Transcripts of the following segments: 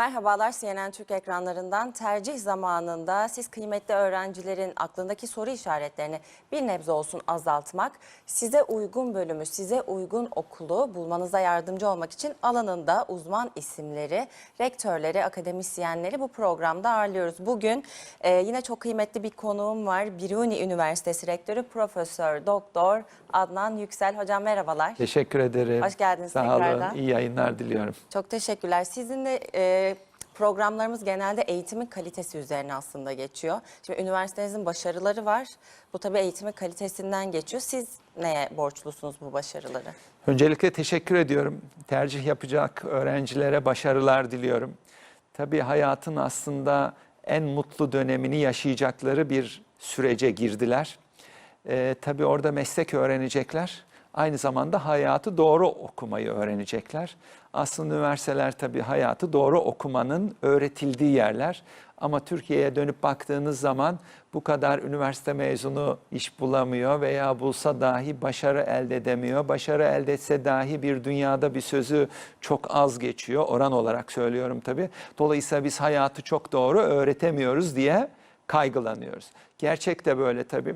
Merhabalar CNN Türk ekranlarından tercih zamanında siz kıymetli öğrencilerin aklındaki soru işaretlerini bir nebze olsun azaltmak, size uygun bölümü, size uygun okulu bulmanıza yardımcı olmak için alanında uzman isimleri, rektörleri, akademisyenleri bu programda ağırlıyoruz. Bugün e, yine çok kıymetli bir konuğum var. Biruni Üniversitesi Rektörü Profesör Doktor Adnan Yüksel. Hocam merhabalar. Teşekkür ederim. Hoş geldiniz Sağ tekrardan. olun. İyi yayınlar diliyorum. Çok teşekkürler. Sizinle e, programlarımız genelde eğitimin kalitesi üzerine aslında geçiyor. Şimdi üniversitenizin başarıları var. Bu tabii eğitimin kalitesinden geçiyor. Siz neye borçlusunuz bu başarıları? Öncelikle teşekkür ediyorum. Tercih yapacak öğrencilere başarılar diliyorum. Tabii hayatın aslında en mutlu dönemini yaşayacakları bir sürece girdiler. Ee, tabii orada meslek öğrenecekler. Aynı zamanda hayatı doğru okumayı öğrenecekler. Aslında üniversiteler tabii hayatı doğru okumanın öğretildiği yerler. Ama Türkiye'ye dönüp baktığınız zaman bu kadar üniversite mezunu iş bulamıyor veya bulsa dahi başarı elde edemiyor. Başarı elde etse dahi bir dünyada bir sözü çok az geçiyor. Oran olarak söylüyorum tabii. Dolayısıyla biz hayatı çok doğru öğretemiyoruz diye kaygılanıyoruz. Gerçek de böyle tabii.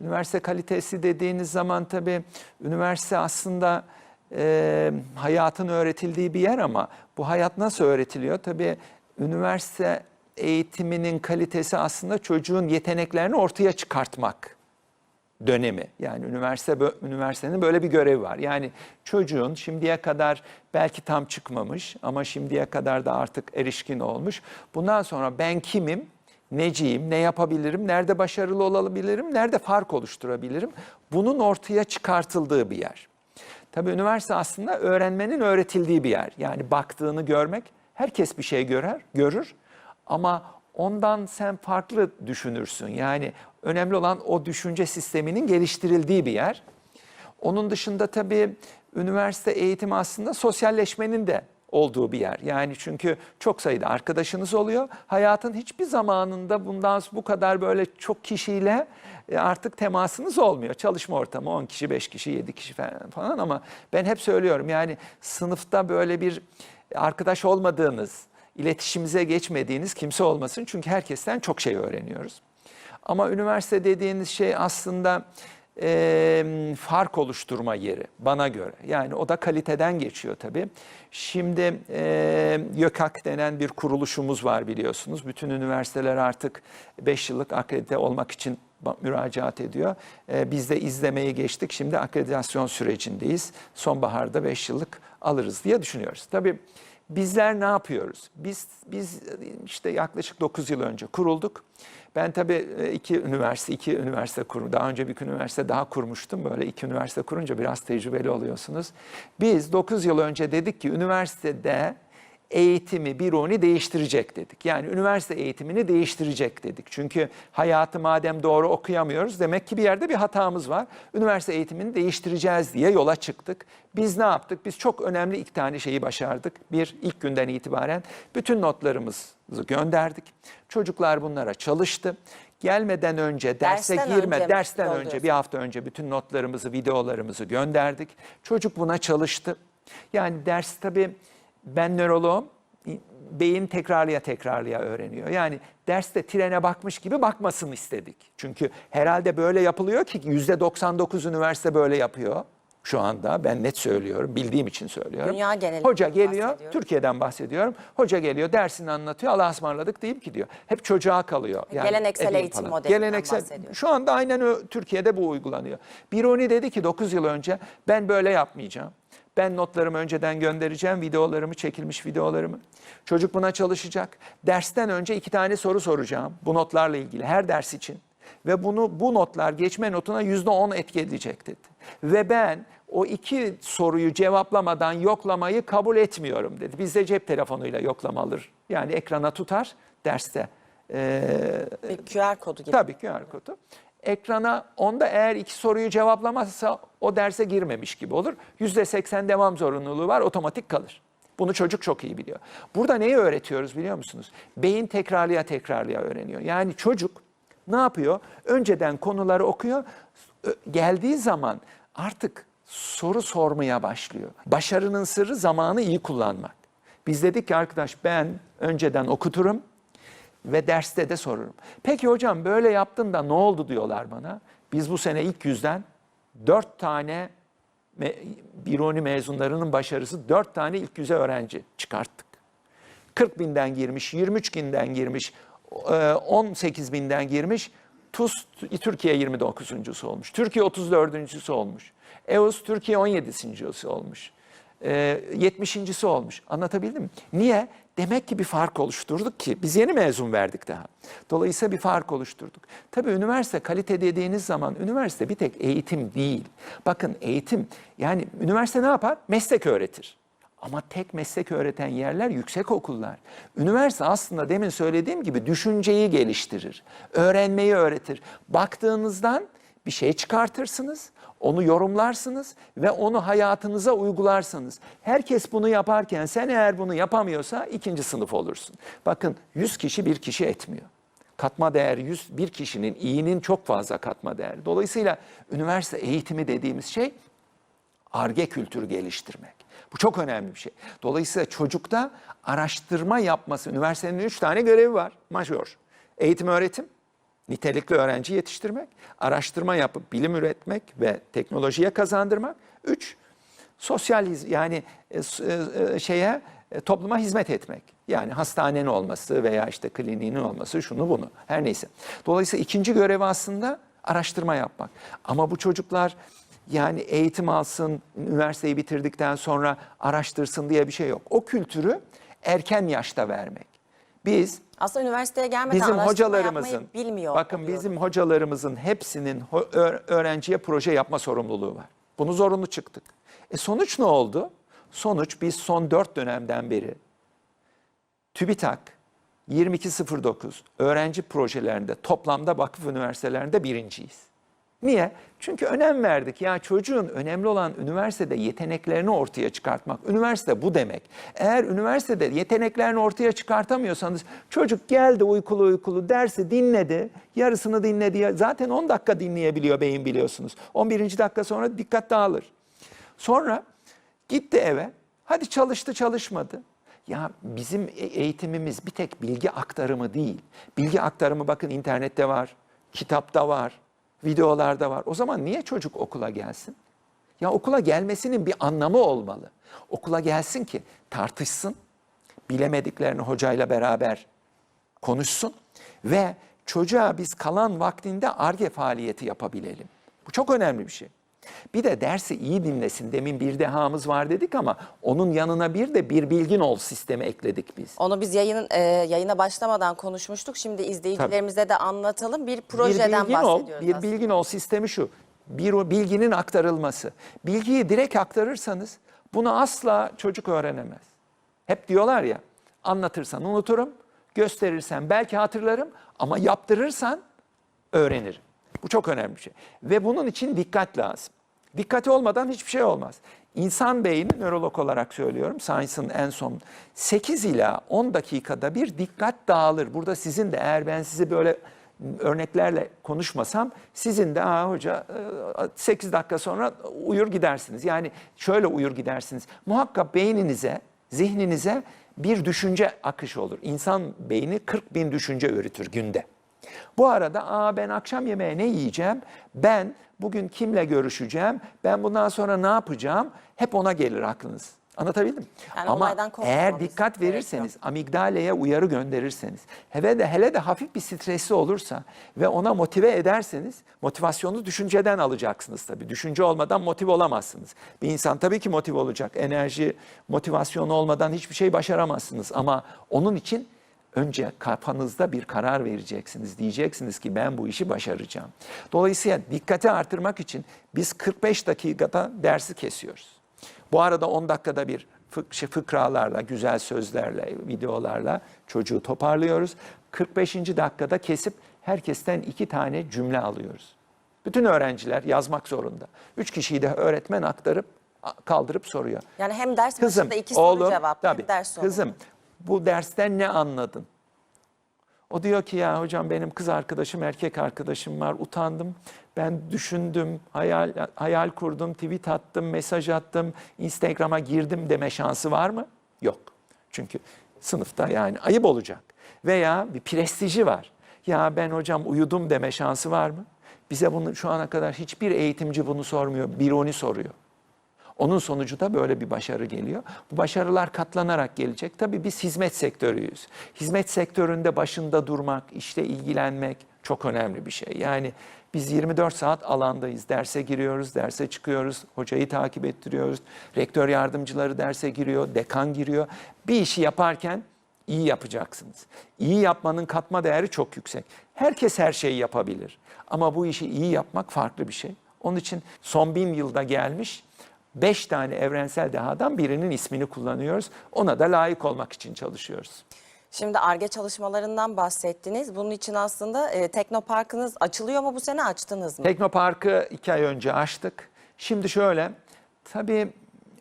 Üniversite kalitesi dediğiniz zaman tabii üniversite aslında e, hayatın öğretildiği bir yer ama bu hayat nasıl öğretiliyor? Tabii üniversite eğitiminin kalitesi aslında çocuğun yeteneklerini ortaya çıkartmak dönemi. Yani üniversite üniversitenin böyle bir görevi var. Yani çocuğun şimdiye kadar belki tam çıkmamış ama şimdiye kadar da artık erişkin olmuş. Bundan sonra ben kimim? Neciyim? Ne yapabilirim? Nerede başarılı olabilirim? Nerede fark oluşturabilirim? Bunun ortaya çıkartıldığı bir yer. Tabii üniversite aslında öğrenmenin öğretildiği bir yer. Yani baktığını görmek, herkes bir şey görer, görür ama ondan sen farklı düşünürsün. Yani önemli olan o düşünce sisteminin geliştirildiği bir yer. Onun dışında tabii üniversite eğitimi aslında sosyalleşmenin de olduğu bir yer. Yani çünkü çok sayıda arkadaşınız oluyor. Hayatın hiçbir zamanında bundan bu kadar böyle çok kişiyle e, artık temasınız olmuyor. Çalışma ortamı 10 kişi, 5 kişi, 7 kişi falan- ama ben hep söylüyorum yani sınıfta böyle bir arkadaş olmadığınız, iletişimize geçmediğiniz kimse olmasın. Çünkü herkesten çok şey öğreniyoruz. Ama üniversite dediğiniz şey aslında e, fark oluşturma yeri bana göre. Yani o da kaliteden geçiyor tabii. Şimdi e, YÖKAK denen bir kuruluşumuz var biliyorsunuz. Bütün üniversiteler artık 5 yıllık akredite olmak için müracaat ediyor. E, biz de izlemeyi geçtik. Şimdi akreditasyon sürecindeyiz. Sonbaharda 5 yıllık alırız diye düşünüyoruz. Tabii Bizler ne yapıyoruz? Biz biz işte yaklaşık 9 yıl önce kurulduk. Ben tabii e, iki üniversite, iki üniversite kurum. Daha önce bir üniversite daha kurmuştum. Böyle iki üniversite kurunca biraz tecrübeli oluyorsunuz. Biz 9 yıl önce dedik ki üniversitede eğitimi Biruni değiştirecek dedik. Yani üniversite eğitimini değiştirecek dedik. Çünkü hayatı madem doğru okuyamıyoruz demek ki bir yerde bir hatamız var. Üniversite eğitimini değiştireceğiz diye yola çıktık. Biz ne yaptık? Biz çok önemli iki tane şeyi başardık. Bir, ilk günden itibaren bütün notlarımızı gönderdik. Çocuklar bunlara çalıştı. Gelmeden önce derse Dersten girme, önce mi dersten önce yolluyorsun? bir hafta önce bütün notlarımızı, videolarımızı gönderdik. Çocuk buna çalıştı. Yani ders tabii ben nöroloğum. Beyin tekrarlıya tekrarlıya öğreniyor. Yani derste trene bakmış gibi bakmasın istedik. Çünkü herhalde böyle yapılıyor ki yüzde 99 üniversite böyle yapıyor şu anda. Ben net söylüyorum, bildiğim için söylüyorum. Dünya genelinde Hoca geliyor, bahsediyorum. Türkiye'den bahsediyorum. Hoca geliyor, dersini anlatıyor, Allah'a ısmarladık deyip gidiyor. Hep çocuğa kalıyor. Geleneksel edeyim eğitim falan. modelinden Geleneksel, bahsediyor. şu anda aynen Türkiye'de bu uygulanıyor. Biruni dedi ki 9 yıl önce ben böyle yapmayacağım. Ben notlarımı önceden göndereceğim, videolarımı, çekilmiş videolarımı. Çocuk buna çalışacak. Dersten önce iki tane soru soracağım bu notlarla ilgili her ders için. Ve bunu bu notlar geçme notuna yüzde on etki edecek dedi. Ve ben o iki soruyu cevaplamadan yoklamayı kabul etmiyorum dedi. Bizde cep telefonuyla yoklama alır. Yani ekrana tutar derste. Ee, Bir QR kodu gibi. Tabii QR kodu. Ekrana onda eğer iki soruyu cevaplamazsa o derse girmemiş gibi olur. Yüzde seksen devam zorunluluğu var otomatik kalır. Bunu çocuk çok iyi biliyor. Burada neyi öğretiyoruz biliyor musunuz? Beyin tekrarlıya tekrarlıya öğreniyor. Yani çocuk ne yapıyor? Önceden konuları okuyor. Geldiği zaman artık soru sormaya başlıyor. Başarının sırrı zamanı iyi kullanmak. Biz dedik ki arkadaş ben önceden okuturum ve derste de sorurum. Peki hocam böyle yaptın da ne oldu diyorlar bana. Biz bu sene ilk yüzden dört tane Biruni mezunlarının başarısı dört tane ilk yüze öğrenci çıkarttık. 40 binden girmiş, 23 binden girmiş, e, 18 binden girmiş. TUS Türkiye 29.sü olmuş. Türkiye 34.sü olmuş. EUS Türkiye 17.si olmuş. E, 70.si olmuş. Anlatabildim mi? Niye? Demek ki bir fark oluşturduk ki biz yeni mezun verdik daha. Dolayısıyla bir fark oluşturduk. Tabii üniversite kalite dediğiniz zaman üniversite bir tek eğitim değil. Bakın eğitim yani üniversite ne yapar? Meslek öğretir. Ama tek meslek öğreten yerler yüksek okullar. Üniversite aslında demin söylediğim gibi düşünceyi geliştirir. Öğrenmeyi öğretir. Baktığınızdan bir şey çıkartırsınız, onu yorumlarsınız ve onu hayatınıza uygularsınız. Herkes bunu yaparken sen eğer bunu yapamıyorsa ikinci sınıf olursun. Bakın 100 kişi bir kişi etmiyor. Katma değer 100 bir kişinin iyinin çok fazla katma değeri. Dolayısıyla üniversite eğitimi dediğimiz şey arge kültürü geliştirmek. Bu çok önemli bir şey. Dolayısıyla çocukta araştırma yapması, üniversitenin üç tane görevi var. Majör. Eğitim öğretim, nitelikli öğrenci yetiştirmek, araştırma yapıp bilim üretmek ve teknolojiye kazandırmak. Üç, sosyal yani e, e, e, şeye topluma hizmet etmek. Yani hastanenin olması veya işte kliniğinin olması şunu bunu her neyse. Dolayısıyla ikinci görevi aslında araştırma yapmak. Ama bu çocuklar yani eğitim alsın, üniversiteyi bitirdikten sonra araştırsın diye bir şey yok. O kültürü erken yaşta vermek. Biz Aslında üniversiteye gelmeden bizim hocalarımızın bilmiyor. bakın oluyordu. bizim hocalarımızın hepsinin ho- öğrenciye proje yapma sorumluluğu var. Bunu zorunlu çıktık. E sonuç ne oldu? Sonuç biz son dört dönemden beri TÜBİTAK 2209 öğrenci projelerinde toplamda vakıf üniversitelerinde birinciyiz. Niye? Çünkü önem verdik. Ya çocuğun önemli olan üniversitede yeteneklerini ortaya çıkartmak. Üniversite bu demek. Eğer üniversitede yeteneklerini ortaya çıkartamıyorsanız çocuk geldi uykulu uykulu dersi dinledi. Yarısını dinledi. Zaten 10 dakika dinleyebiliyor beyin biliyorsunuz. 11. dakika sonra dikkat dağılır. Sonra gitti eve. Hadi çalıştı çalışmadı. Ya bizim e- eğitimimiz bir tek bilgi aktarımı değil. Bilgi aktarımı bakın internette var, kitapta var, videolarda var. O zaman niye çocuk okula gelsin? Ya okula gelmesinin bir anlamı olmalı. Okula gelsin ki tartışsın, bilemediklerini hocayla beraber konuşsun ve çocuğa biz kalan vaktinde arge faaliyeti yapabilelim. Bu çok önemli bir şey. Bir de dersi iyi dinlesin. Demin bir dehamız var dedik ama onun yanına bir de bir bilgin ol sistemi ekledik biz. Onu biz yayının e, yayına başlamadan konuşmuştuk. Şimdi izleyicilerimize de anlatalım. Bir projeden bir bilgin ol, bahsediyoruz bir aslında. bilgin ol sistemi şu. Bir o bilginin aktarılması. Bilgiyi direkt aktarırsanız bunu asla çocuk öğrenemez. Hep diyorlar ya anlatırsan unuturum, gösterirsen belki hatırlarım ama yaptırırsan öğrenirim. Bu çok önemli bir şey. Ve bunun için dikkat lazım. Dikkati olmadan hiçbir şey olmaz. İnsan beyni nörolog olarak söylüyorum. Science'ın en son 8 ila 10 dakikada bir dikkat dağılır. Burada sizin de eğer ben sizi böyle örneklerle konuşmasam sizin de ha hoca 8 dakika sonra uyur gidersiniz. Yani şöyle uyur gidersiniz. Muhakkak beyninize, zihninize bir düşünce akışı olur. İnsan beyni 40 bin düşünce üretir günde. Bu arada Aa, ben akşam yemeğe ne yiyeceğim? Ben bugün kimle görüşeceğim? Ben bundan sonra ne yapacağım? Hep ona gelir aklınız. Anlatabildim? Yani Ama eğer dikkat gerekiyor. verirseniz, amigdaleye uyarı gönderirseniz, hele de hele de hafif bir stresli olursa ve ona motive ederseniz, motivasyonu düşünceden alacaksınız tabii. Düşünce olmadan motive olamazsınız. Bir insan tabii ki motive olacak. Enerji, motivasyonu olmadan hiçbir şey başaramazsınız. Ama onun için önce kafanızda bir karar vereceksiniz. Diyeceksiniz ki ben bu işi başaracağım. Dolayısıyla dikkati artırmak için biz 45 dakikada dersi kesiyoruz. Bu arada 10 dakikada bir şey, fıkralarla, güzel sözlerle, videolarla çocuğu toparlıyoruz. 45. dakikada kesip herkesten iki tane cümle alıyoruz. Bütün öğrenciler yazmak zorunda. Üç kişiyi de öğretmen aktarıp kaldırıp soruyor. Yani hem ders Kızım, başında iki soru oğlum, cevap tabii, hem ders sonunda. Kızım, bu dersten ne anladın? O diyor ki ya hocam benim kız arkadaşım, erkek arkadaşım var. Utandım. Ben düşündüm, hayal hayal kurdum, tweet attım, mesaj attım, Instagram'a girdim deme şansı var mı? Yok. Çünkü sınıfta yani ayıp olacak. Veya bir prestiji var. Ya ben hocam uyudum deme şansı var mı? Bize bunu şu ana kadar hiçbir eğitimci bunu sormuyor. Biruni soruyor. Onun sonucu da böyle bir başarı geliyor. Bu başarılar katlanarak gelecek. Tabii biz hizmet sektörüyüz. Hizmet sektöründe başında durmak, işte ilgilenmek çok önemli bir şey. Yani biz 24 saat alandayız. Derse giriyoruz, derse çıkıyoruz, hocayı takip ettiriyoruz. Rektör yardımcıları derse giriyor, dekan giriyor. Bir işi yaparken iyi yapacaksınız. İyi yapmanın katma değeri çok yüksek. Herkes her şeyi yapabilir. Ama bu işi iyi yapmak farklı bir şey. Onun için son bin yılda gelmiş beş tane evrensel dehadan birinin ismini kullanıyoruz. Ona da layık olmak için çalışıyoruz. Şimdi ARGE çalışmalarından bahsettiniz. Bunun için aslında e, Teknopark'ınız açılıyor mu bu sene açtınız mı? Teknopark'ı iki ay önce açtık. Şimdi şöyle, tabii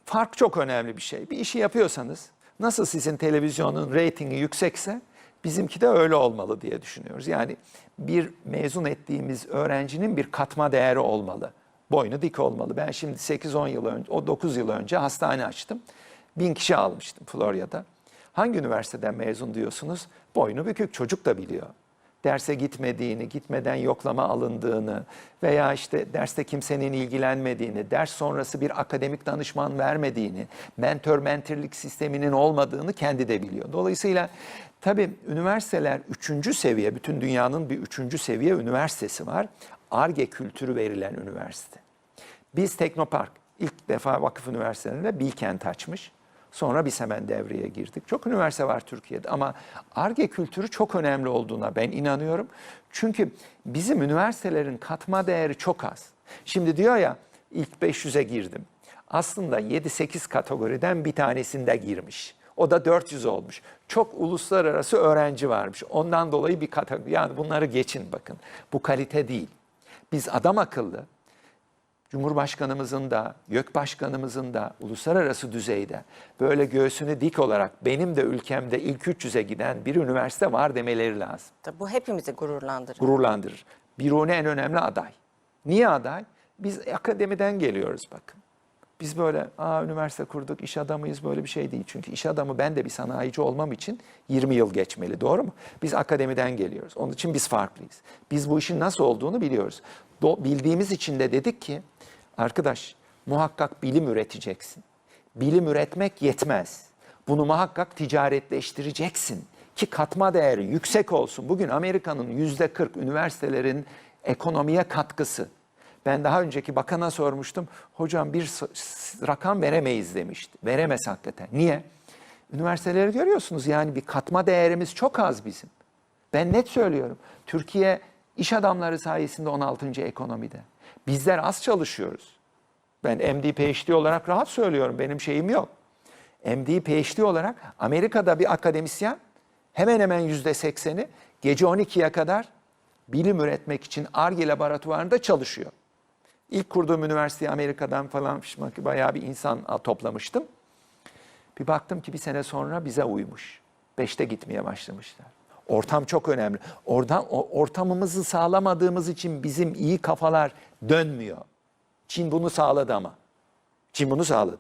fark çok önemli bir şey. Bir işi yapıyorsanız, nasıl sizin televizyonun reytingi yüksekse, bizimki de öyle olmalı diye düşünüyoruz. Yani bir mezun ettiğimiz öğrencinin bir katma değeri olmalı. Boynu dik olmalı. Ben şimdi 8-10 yıl önce, o 9 yıl önce hastane açtım. Bin kişi almıştım Florya'da. Hangi üniversiteden mezun diyorsunuz? Boynu bükük çocuk da biliyor derse gitmediğini, gitmeden yoklama alındığını veya işte derste kimsenin ilgilenmediğini, ders sonrası bir akademik danışman vermediğini, mentor mentorluk sisteminin olmadığını kendi de biliyor. Dolayısıyla tabii üniversiteler üçüncü seviye, bütün dünyanın bir üçüncü seviye üniversitesi var. ARGE kültürü verilen üniversite. Biz Teknopark ilk defa vakıf üniversitelerinde Bilkent açmış. Sonra biz hemen devreye girdik. Çok üniversite var Türkiye'de ama ARGE kültürü çok önemli olduğuna ben inanıyorum. Çünkü bizim üniversitelerin katma değeri çok az. Şimdi diyor ya ilk 500'e girdim. Aslında 7-8 kategoriden bir tanesinde girmiş. O da 400 olmuş. Çok uluslararası öğrenci varmış. Ondan dolayı bir kategori. Yani bunları geçin bakın. Bu kalite değil. Biz adam akıllı Cumhurbaşkanımızın da, YÖK Başkanımızın da uluslararası düzeyde böyle göğsünü dik olarak benim de ülkemde ilk 300'e giden bir üniversite var demeleri lazım. Tabii Bu hepimizi gururlandırır. Gururlandırır. Biruni en önemli aday. Niye aday? Biz akademiden geliyoruz bakın. Biz böyle Aa, üniversite kurduk, iş adamıyız böyle bir şey değil. Çünkü iş adamı ben de bir sanayici olmam için 20 yıl geçmeli doğru mu? Biz akademiden geliyoruz. Onun için biz farklıyız. Biz bu işin nasıl olduğunu biliyoruz. Do- bildiğimiz için de dedik ki arkadaş muhakkak bilim üreteceksin. Bilim üretmek yetmez. Bunu muhakkak ticaretleştireceksin ki katma değeri yüksek olsun. Bugün Amerika'nın yüzde 40 üniversitelerin ekonomiye katkısı. Ben daha önceki bakana sormuştum. Hocam bir rakam veremeyiz demişti. Veremez hakikaten. Niye? Üniversiteleri görüyorsunuz yani bir katma değerimiz çok az bizim. Ben net söylüyorum. Türkiye iş adamları sayesinde 16. ekonomide. Bizler az çalışıyoruz. Ben MD PhD olarak rahat söylüyorum. Benim şeyim yok. MD PhD olarak Amerika'da bir akademisyen hemen hemen yüzde sekseni gece 12'ye kadar bilim üretmek için ARGE laboratuvarında çalışıyor. İlk kurduğum üniversiteyi Amerika'dan falan fişmak bayağı bir insan toplamıştım. Bir baktım ki bir sene sonra bize uymuş. Beşte gitmeye başlamışlar. Ortam çok önemli. Oradan ortamımızı sağlamadığımız için bizim iyi kafalar dönmüyor. Çin bunu sağladı ama. Çin bunu sağladı.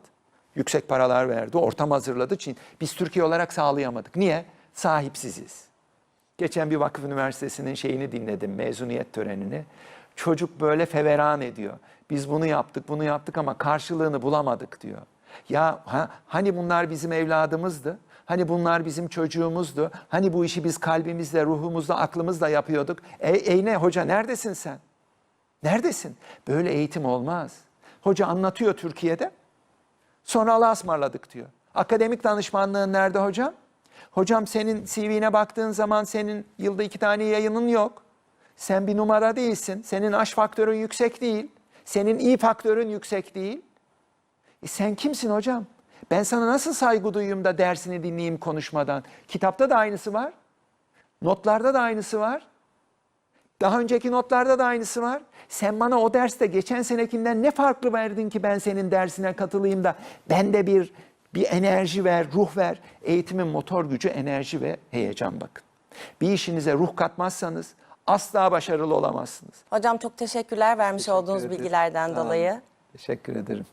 Yüksek paralar verdi, ortam hazırladı Çin. Biz Türkiye olarak sağlayamadık. Niye? Sahipsiziz. Geçen bir vakıf üniversitesinin şeyini dinledim, mezuniyet törenini. Çocuk böyle feveran ediyor. Biz bunu yaptık, bunu yaptık ama karşılığını bulamadık diyor. Ya ha- hani bunlar bizim evladımızdı? Hani bunlar bizim çocuğumuzdu? Hani bu işi biz kalbimizle, ruhumuzla, aklımızla yapıyorduk? E, ey ne hoca neredesin sen? Neredesin? Böyle eğitim olmaz. Hoca anlatıyor Türkiye'de. Sonra Allah'a ısmarladık diyor. Akademik danışmanlığın nerede hocam? Hocam senin CV'ne baktığın zaman senin yılda iki tane yayının yok. Sen bir numara değilsin. Senin aş faktörün yüksek değil. Senin iyi faktörün yüksek değil. E sen kimsin hocam? Ben sana nasıl saygı duyayım da dersini dinleyeyim konuşmadan? Kitapta da aynısı var. Notlarda da aynısı var. Daha önceki notlarda da aynısı var. Sen bana o derste geçen senekinden ne farklı verdin ki ben senin dersine katılayım da bende bir bir enerji ver, ruh ver. Eğitimin motor gücü enerji ve heyecan bakın. Bir işinize ruh katmazsanız asla başarılı olamazsınız. Hocam çok teşekkürler vermiş olduğunuz Teşekkür ederim. bilgilerden Sağ olun. dolayı. Teşekkür ederim.